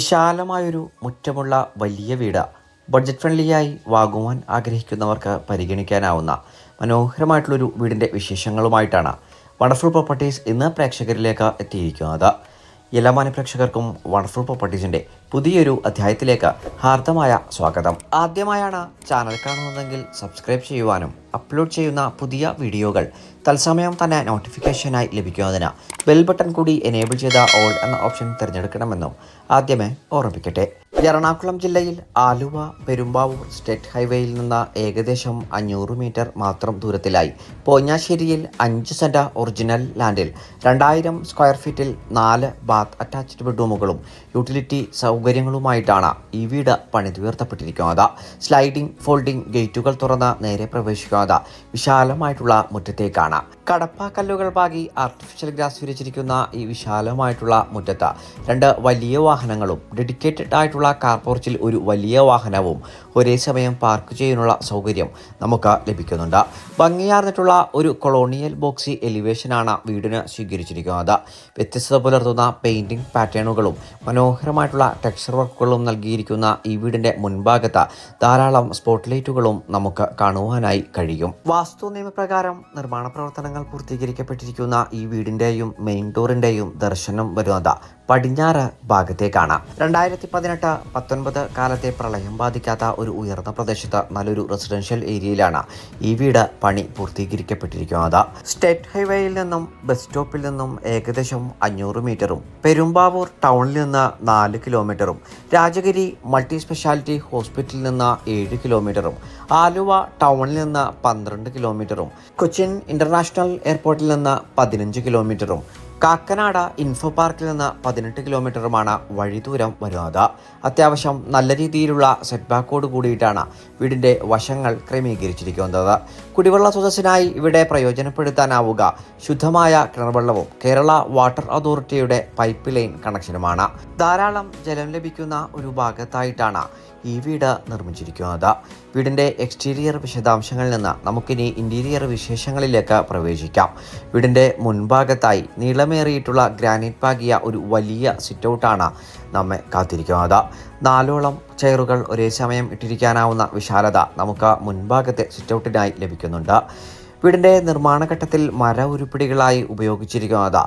വിശാലമായൊരു മുറ്റമുള്ള വലിയ വീട് ബഡ്ജറ്റ് ഫ്രണ്ട്ലിയായി വാങ്ങുവാൻ ആഗ്രഹിക്കുന്നവർക്ക് പരിഗണിക്കാനാവുന്ന മനോഹരമായിട്ടുള്ളൊരു വീടിന്റെ വിശേഷങ്ങളുമായിട്ടാണ് വണ്ടർഫുൾ പ്രോപ്പർട്ടീസ് ഇന്ന് പ്രേക്ഷകരിലേക്ക് എത്തിയിരിക്കുന്നത്. എല്ലാ മാന്യ പ്രേക്ഷകർക്കും വണ്ടർഫുൾ പ്രോപ്പർട്ടീസിന്റെ പുതിയൊരു അധ്യായത്തിലേക്ക് ഹാർദമായ സ്വാഗതം. ആദ്യമായാണ് ചാനൽ കാണുന്നതെങ്കിൽ സബ്സ്ക്രൈബ് ചെയ്യുവാനും അപ്ലോഡ് ചെയ്യുന്ന പുതിയ വീഡിയോകൾ തത്സമയം തന്നെ നോട്ടിഫിക്കേഷനായി ലഭിക്കുന്നതിന് ബെൽ ബട്ടൺ കൂടി എനേബിൾ ചെയ്ത ഓൾ എന്ന ഓപ്ഷൻ തിരഞ്ഞെടുക്കണമെന്നും ആദ്യമേ ഓർമ്മിപ്പിക്കട്ടെ. എറണാകുളം ജില്ലയിൽ ആലുവ പെരുമ്പാവൂർ സ്റ്റേറ്റ് ഹൈവേയിൽ നിന്ന് ഏകദേശം അഞ്ഞൂറ് മീറ്റർ മാത്രം ദൂരത്തിലായി പോഞ്ഞാശ്ശേരിയിൽ അഞ്ച് സെന്റ ഒറിജിനൽ ലാൻഡിൽ രണ്ടായിരം സ്ക്വയർ ഫീറ്റിൽ നാല് ബാത്ത് അറ്റാച്ച്ഡ് ബെഡ്റൂമുകളും യൂട്ടിലിറ്റി സൗകര്യങ്ങളുമായിട്ടാണ് ഈ വീട് പണിതുയർത്തപ്പെട്ടിരിക്കുന്നത് സ്ലൈഡിംഗ് ഫോൾഡിംഗ് ഗേറ്റുകൾ തുറന്ന് നേരെ പ്രവേശിക്കുന്നത് വിശാലമായിട്ടുള്ള മുറ്റത്തേക്കാണ്. കടപ്പാക്കല്ലുകൾ പാകി ആർട്ടിഫിഷ്യൽ ഗ്രാസ് വിരിച്ചിരിക്കുന്ന ഈ വിശാലമായിട്ടുള്ള മുറ്റത്ത് രണ്ട് വലിയ വാഹനങ്ങളും ഡെഡിക്കേറ്റഡ് ആയിട്ടുള്ള കാർ പോർച്ചിൽ ഒരു വലിയ വാഹനവും ഒരേ സമയം പാർക്ക് ചെയ്യാനുള്ള സൗകര്യം നമുക്ക് ലഭിക്കുന്നുണ്ട്. ഭംഗിയാർന്നിട്ടുള്ള ഒരു കൊളോണിയൽ ബോക്സി എലിവേഷനാണ് വീടിന് സ്വീകരിച്ചിരിക്കുന്നത്. വ്യത്യസ്തത പുലർത്തുന്ന പെയിന്റിംഗ് പാറ്റേണുകളും മനോഹരമായിട്ടുള്ള ടെക്സ്ചർ വർക്കുകളും നൽകിയിരിക്കുന്ന ഈ വീടിന്റെ മുൻഭാഗത്ത് ധാരാളം സ്പോട്ട് ലൈറ്റുകളും നമുക്ക് കാണുവാനായി കഴിയും. വാസ്തു നിയമപ്രകാരം നിർമ്മാണ പ്രവർത്തനങ്ങൾ പൂർത്തീകരിക്കപ്പെട്ടിരിക്കുന്ന ഈ വീടിന്റെയും മെയിൻ ഡോറിന്റെയും ദർശനം വരുന്നത്. പടിഞ്ഞാറ് ഭാഗത്തേക്കാണ്. രണ്ടായിരത്തി പതിനെട്ട് പത്തൊൻപത് കാലത്തെ പ്രളയം ബാധിക്കാത്ത ഒരു ഉയർന്ന പ്രദേശത്ത് നല്ലൊരു റെസിഡൻഷ്യൽ ഏരിയയിലാണ് ഈ വീട് പണി പൂർത്തീകരിക്കപ്പെട്ടിരിക്കുന്നത്. സ്റ്റേറ്റ് ഹൈവേയിൽ നിന്നും ബസ് സ്റ്റോപ്പിൽ നിന്നും ഏകദേശം അഞ്ഞൂറ് മീറ്ററും പെരുമ്പാവൂർ ടൗണിൽ നിന്ന് നാല് കിലോമീറ്ററും രാജഗിരി മൾട്ടി സ്പെഷ്യാലിറ്റി ഹോസ്പിറ്റലിൽ നിന്ന് ഏഴ് കിലോമീറ്ററും ആലുവ ടൗണിൽ നിന്ന് പന്ത്രണ്ട് കിലോമീറ്ററും കൊച്ചിൻ ഇന്റർനാഷണൽ എയർപോർട്ടിൽ നിന്ന് പതിനഞ്ച് കിലോമീറ്ററും കാക്കനാട് ഇൻഫോ പാർക്കിൽ നിന്ന് പതിനെട്ട് കിലോമീറ്ററുമാണ് വഴി ദൂരം വരുന്നത്. അത്യാവശ്യം നല്ല രീതിയിലുള്ള സെറ്റ്ബാക്കോട് കൂടിയിട്ടാണ് വീടിന്റെ വശങ്ങൾ ക്രമീകരിച്ചിരിക്കുന്നത്. കുടിവെള്ള സ്രോതസ്സിനായി ഇവിടെ പ്രയോജനപ്പെടുത്താനാവുക. ശുദ്ധമായ കിണർവെള്ളവും കേരള വാട്ടർ അതോറിറ്റിയുടെ പൈപ്പ് ലൈൻ കണക്ഷനുമാണ് ധാരാളം ജലം ലഭിക്കുന്ന ഒരു ഭാഗത്തായിട്ടാണ് ഈ വീട് നിർമ്മിച്ചിരിക്കുന്നത്. വീടിന്റെ എക്സ്റ്റീരിയർ വിശദാംശങ്ങളിൽ നിന്ന് നമുക്കിനി ഇന്റീരിയർ വിശേഷങ്ങളിലേക്ക് പ്രവേശിക്കാം. വീടിന്റെ മുൻഭാഗത്തായി നീളമേറിയിട്ടുള്ള ഗ്രാനൈറ്റ് പാകിയ ഒരു വലിയ സിറ്റൗട്ടാണ് നമ്മെ കാത്തിരിക്കുന്നത്. നാലോളം ചെയറുകൾ ഒരേ സമയം ഇട്ടിരിക്കാനാവുന്ന വിശാലത നമുക്ക് മുൻഭാഗത്തെ സിറ്റൗട്ടിനായി ലഭിക്കുന്നുണ്ട്. വീടിന്റെ നിർമ്മാണഘട്ടത്തിൽ മര ഉരുപ്പിടികളായി ഉപയോഗിച്ചിരിക്കുന്നത്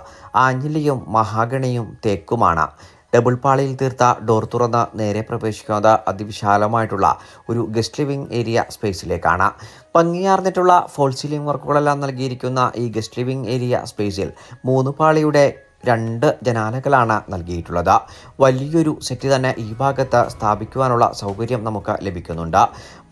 ആഞ്ഞിലിയും മഹാഗണിയും തേക്കുമാണ്. ഡബിൾ പാളിയിൽ തീർത്ത ഡോർ തുറന്ന് നേരെ പ്രവേശിക്കുന്നത് അതിവിശാലമായിട്ടുള്ള ഒരു ഗസ്റ്റ് ലിവിംഗ് ഏരിയ സ്പേസിലേക്കാണ്. ഭംഗിയാർന്നിട്ടുള്ള ഫോൾ സീലിംഗ് വർക്കുകളെല്ലാം നൽകിയിരിക്കുന്ന ഈ ഗസ്റ്റ് ലിവിംഗ് ഏരിയ സ്പേസിൽ മൂന്ന് പാളിയുടെ രണ്ട് ജനാലകളാണ് നൽകിയിട്ടുള്ളത്. വലിയൊരു സെറ്റ് തന്നെ ഈ ഭാഗത്ത് സ്ഥാപിക്കുവാനുള്ള സൗകര്യം നമുക്ക് ലഭിക്കുന്നുണ്ട്.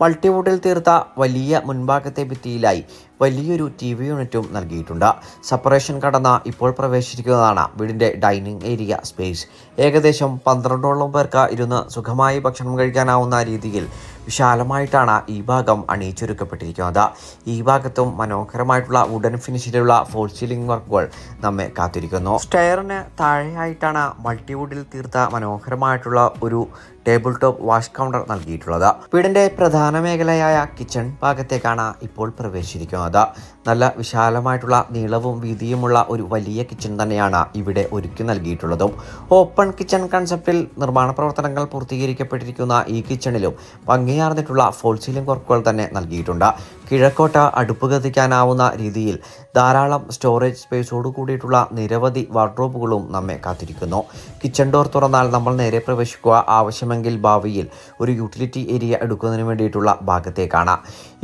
മൾട്ടിവുഡിൽ തീർത്ത വലിയ മുൻഭാഗത്തെ ഭിത്തിയിലായി വലിയൊരു ടി വി യൂണിറ്റും നൽകിയിട്ടുണ്ട്. സെപ്പറേഷൻ കടന്ന ഇപ്പോൾ പ്രവേശിച്ചിരിക്കുന്നതാണ് വീടിന്റെ ഡൈനിങ് ഏരിയ സ്പേസ്. ഏകദേശം പന്ത്രണ്ടോളം പേർക്ക് ഇരുന്ന് സുഖമായി ഭക്ഷണം കഴിക്കാനാവുന്ന രീതിയിൽ വിശാലമായിട്ടാണ് ഈ ഭാഗം അണിയിച്ചൊരുക്കപ്പെട്ടിരിക്കുന്നത്. ഈ ഭാഗത്തും മനോഹരമായിട്ടുള്ള വുഡൻ ഫിനിഷിലുള്ള ഫോൾ സീലിംഗ് വർക്കുകൾ നമ്മെ കാത്തിരിക്കുന്നു. സ്റ്റെയറിന് താഴെയായിട്ടാണ് മൾട്ടിവുഡിൽ തീർത്ത മനോഹരമായിട്ടുള്ള ഒരു ടേബിൾ ടോപ്പ് വാഷ് കൗണ്ടർ നൽകിയിട്ടുള്ളത്. വീടിന്റെ പ്രധാന മേഖലയായ കിച്ചൺ ഭാഗത്തേക്കാണ് ഇപ്പോൾ പ്രവേശിച്ചിരിക്കുന്നത്. നല്ല വിശാലമായിട്ടുള്ള നീളവും വീതിയുമുള്ള ഒരു വലിയ കിച്ചൺ തന്നെയാണ് ഇവിടെ ഒരുക്കി നൽകിയിട്ടുള്ളതും. ഓപ്പൺ കിച്ചൺ കൺസെപ്റ്റിൽ നിർമ്മാണ പ്രവർത്തനങ്ങൾ പൂർത്തീകരിക്കപ്പെട്ടിരിക്കുന്ന ഈ കിച്ചണിലും ഭംഗിയാർന്നിട്ടുള്ള ഫോൾ സീലിംഗ് വർക്കുകൾ തന്നെ നൽകിയിട്ടുണ്ട്. കിഴക്കോട്ട് അടുപ്പ് കത്തിക്കാനാവുന്ന രീതിയിൽ ധാരാളം സ്റ്റോറേജ് സ്പേസോട് കൂടിയിട്ടുള്ള നിരവധി വാർഡ്രോബുകളും നമ്മെ കാത്തിരിക്കുന്നു. കിച്ചൺ ഡോർ തുറന്നാൽ നമ്മൾ നേരെ പ്രവേശിക്കുക. ആവശ്യമെങ്കിൽ ഭാവിയിൽ ഒരു യൂട്ടിലിറ്റി ഏരിയ എടുക്കുന്നതിന് വേണ്ടിയിട്ടുള്ള ഭാഗത്തേക്കാണ്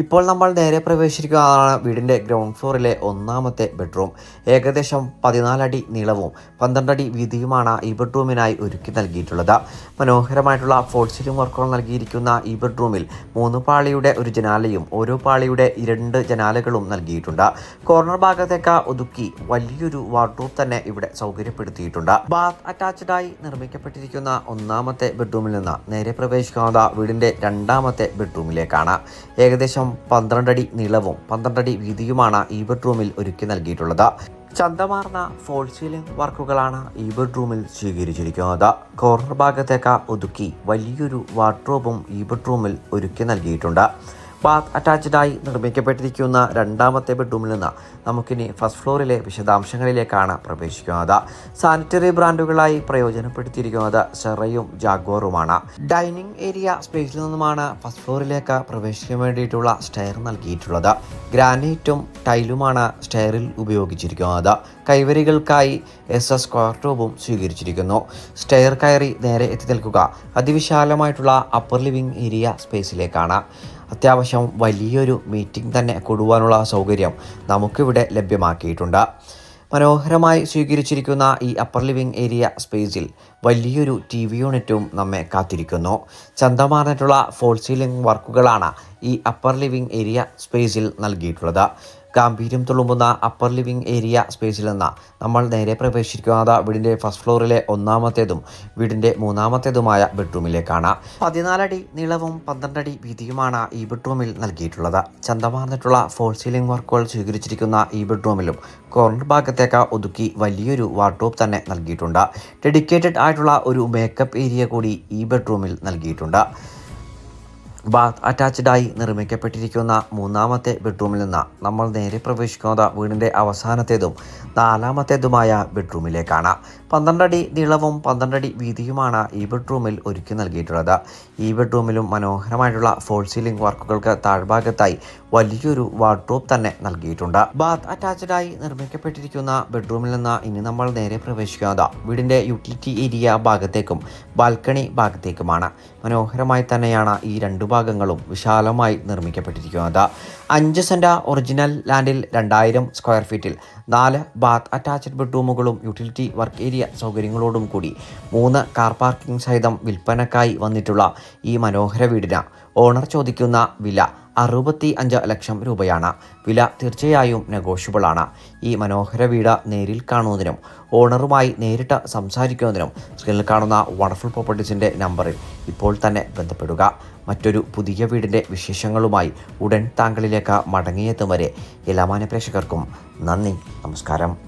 ഇപ്പോൾ നമ്മൾ നേരെ പ്രവേശിക്കുന്നതാണ് വീടിന്റെ ഗ്രൗണ്ട് ഫ്ലോറിലെ ഒന്നാമത്തെ ബെഡ്റൂം ഏകദേശം പതിനാലടി നീളവും പന്ത്രണ്ടടി വീതിയുമാണ് ഈ ബെഡ്റൂമിനായി ഒരുക്കി നൽകിയിട്ടുള്ളത്. മനോഹരമായിട്ടുള്ള ഫോൾസിലും വർക്കുകൾ നൽകിയിരിക്കുന്ന ഈ ബെഡ്റൂമിൽ മൂന്ന് പാളിയുടെ ഒരു ജനാലയും ഓരോ പാളിയുടെ രണ്ട് ജനാലകളും നൽകിയിട്ടുണ്ട്. കോർണർ ഭാഗത്തേക്ക് ഒതുക്കി വലിയൊരു വാർഡ്രോബ് തന്നെ ഇവിടെ സൗകര്യപ്പെടുത്തിയിട്ടുണ്ട്. ബാത്ത് അറ്റാച്ച്ഡ് ആയി നിർമ്മിക്കപ്പെട്ടിരിക്കുന്ന ഒന്നാമത്തെ ബെഡ്റൂമിൽ നിന്ന് നേരെ പ്രവേശിക്കുന്നത് വീടിന്റെ രണ്ടാമത്തെ ബെഡ്റൂമിലേക്കാണ്. ഏകദേശം പന്ത്രണ്ടടി നീളവും പന്ത്രണ്ടടി വീതിയുമാണ് ഈ ബെഡ്റൂമിൽ ഒരുക്കി നൽകിയിട്ടുള്ളത്. ചന്തമാർന്ന ഫോൾ സീലിംഗ് വർക്കുകളാണ് ഈ ബെഡ്റൂമിൽ സ്വീകരിച്ചിരിക്കുന്നത്. കോർണർ ഭാഗത്തേക്ക് ഒതുക്കി വലിയൊരു വാർഡ്രോബും ഈ ബെഡ്റൂമിൽ ഒരുക്കി നൽകിയിട്ടുണ്ട്. ബാത്ത് അറ്റാച്ച്ഡായി നിർമ്മിക്കപ്പെട്ടിരിക്കുന്ന രണ്ടാമത്തെ ബെഡ്റൂമിൽ നിന്ന് നമുക്കിനി ഫസ്റ്റ് ഫ്ലോറിലെ വിശദാംശങ്ങളിലേക്കാണ് പ്രവേശിക്കുന്നത്. സാനിറ്ററി ബ്രാൻഡുകളായി പ്രയോജനപ്പെടുത്തിയിരിക്കുന്നത് സെറയും ജാഗോറുമാണ് ഡൈനിങ് ഏരിയ സ്പേസിൽ നിന്നുമാണ് ഫസ്റ്റ് ഫ്ലോറിലേക്ക് പ്രവേശിക്കാൻ വേണ്ടിയിട്ടുള്ള സ്റ്റെയർ നൽകിയിട്ടുള്ളത്. ഗ്രാനൈറ്റും ടൈലുമാണ് സ്റ്റെയറിൽ ഉപയോഗിച്ചിരിക്കുന്നത്. കൈവരികൾക്കായി എസ് എസ് സ്ക്വയർ ട്യൂബും സ്വീകരിച്ചിരിക്കുന്നു. സ്റ്റെയർ കയറി നേരെ എത്തി നിൽക്കുക അതിവിശാലമായിട്ടുള്ള അപ്പർ ലിവിംഗ് ഏരിയ സ്പേസിലേക്കാണ് അത്യാവശ്യം വലിയൊരു മീറ്റിംഗ് തന്നെ കൊടുവാനുള്ള സൗകര്യം നമുക്കിവിടെ ലഭ്യമാക്കിയിട്ടുണ്ട്. മനോഹരമായി സ്വീകരിച്ചിരിക്കുന്ന ഈ അപ്പർ ലിവിംഗ് ഏരിയ സ്പേസിൽ വലിയൊരു ടി വി യൂണിറ്റും നമ്മെ കാത്തിരിക്കുന്നു. ചന്തമാർന്നിട്ടുള്ള ഫോൾ സീലിംഗ് വർക്കുകളാണ് ഈ അപ്പർ ലിവിംഗ് ഏരിയ സ്പേസിൽ നൽകിയിട്ടുള്ളത്. ഗാംഭീര്യം തുളുമ്പുന്ന അപ്പർ ലിവിംഗ് ഏരിയ സ്പേസിൽ നിന്ന് നമ്മൾ നേരെ പ്രവേശിക്കുന്നത് വീടിന്റെ ഫസ്റ്റ് ഫ്ലോറിലെ ഒന്നാമത്തേതും വീടിന്റെ മൂന്നാമത്തേതുമായ ബെഡ്റൂമിലേക്കാണ് പതിനാലടി നീളവും പന്ത്രണ്ടടി വീതിയുമാണ് ഈ ബെഡ്റൂമിൽ നൽകിയിട്ടുള്ളത്. ചന്തമാർന്നിട്ടുള്ള ഫോൾ സീലിംഗ് വർക്കുകൾ സ്വീകരിച്ചിരിക്കുന്ന ഈ ബെഡ്റൂമിലും കോർണർ ഭാഗത്തേക്ക് ഒതുക്കി വലിയൊരു വാർഡ്രോബ് തന്നെ നൽകിയിട്ടുണ്ട്. ഡെഡിക്കേറ്റഡ് ആയിട്ടുള്ള ഒരു മേക്കപ്പ് ഏരിയ കൂടി ഈ ബെഡ്റൂമിൽ നൽകിയിട്ടുണ്ട്. ബാത്ത് അറ്റാച്ച്ഡായി നിർമ്മിക്കപ്പെട്ടിരിക്കുന്ന മൂന്നാമത്തെ ബെഡ്റൂമിൽ നിന്ന് നമ്മൾ നേരെ പ്രവേശിക്കുന്നത് വീടിന്റെ അവസാനത്തേതും നാലാമത്തേതുമായ ബെഡ്റൂമിലേക്കാണ്. പന്ത്രണ്ടടി നീളവും പന്ത്രണ്ടടി വീതിയുമാണ് ഈ ബെഡ്റൂമിൽ ഒരുക്കി നൽകിയിട്ടുള്ളത്. ഈ ബെഡ്റൂമിലും മനോഹരമായിട്ടുള്ള ഫോൾ സീലിംഗ് വർക്കുകൾക്ക് താഴ്ഭാഗത്തായി വലിയൊരു വാർഡ്രോബ് തന്നെ നൽകിയിട്ടുണ്ട്. ബാത്ത് അറ്റാച്ച്ഡായി നിർമ്മിക്കപ്പെട്ടിരിക്കുന്ന ബെഡ്റൂമിൽ നിന്ന് ഇനി നമ്മൾ നേരെ പ്രവേശിക്കുന്നത് വീടിന്റെ യൂട്ടിലിറ്റി ഏരിയ ഭാഗത്തേക്കും ബാൽക്കണി ഭാഗത്തേക്കുമാണ്. മനോഹരമായി തന്നെയാണ് ഈ രണ്ടു ഭാഗങ്ങളും വിശാലമായി നിർമ്മിക്കപ്പെട്ടിരിക്കുന്നത് അഞ്ച് സെന്റ ഒറിജിനൽ ലാൻഡിൽ രണ്ടായിരം സ്ക്വയർ ഫീറ്റിൽ നാല് ബാത്ത് അറ്റാച്ച്ഡ് ബെഡ്റൂമുകളും യൂട്ടിലിറ്റി വർക്ക് ഏരിയ സൗകര്യങ്ങളോടും കൂടി മൂന്ന് കാർ പാർക്കിംഗ് സഹിതം വിൽപ്പനക്കായി വന്നിട്ടുള്ള ഈ മനോഹര വീടിന് ഓണർ ചോദിക്കുന്ന വില അറുപത്തി അഞ്ച് ലക്ഷം രൂപയാണ്. വില തീർച്ചയായും നെഗോഷ്യബിളാണ്. ഈ മനോഹര വീട് നേരിൽ കാണുന്നതിനും ഓണറുമായി നേരിട്ട് സംസാരിക്കുന്നതിനും സ്ക്രീനിൽ കാണുന്ന വണ്ടർഫുൾ പ്രോപ്പർട്ടീസിന്റെ നമ്പറിൽ ഇപ്പോൾ തന്നെ ബന്ധപ്പെടുക. മറ്റൊരു പുതിയ വീടിന്റെ വിശേഷങ്ങളുമായി ഉടൻ താങ്കളിലേക്ക് മടങ്ങിയെത്തും വരെ എല്ലാ മാന്യ പ്രേക്ഷകർക്കും നന്ദി നമസ്കാരം.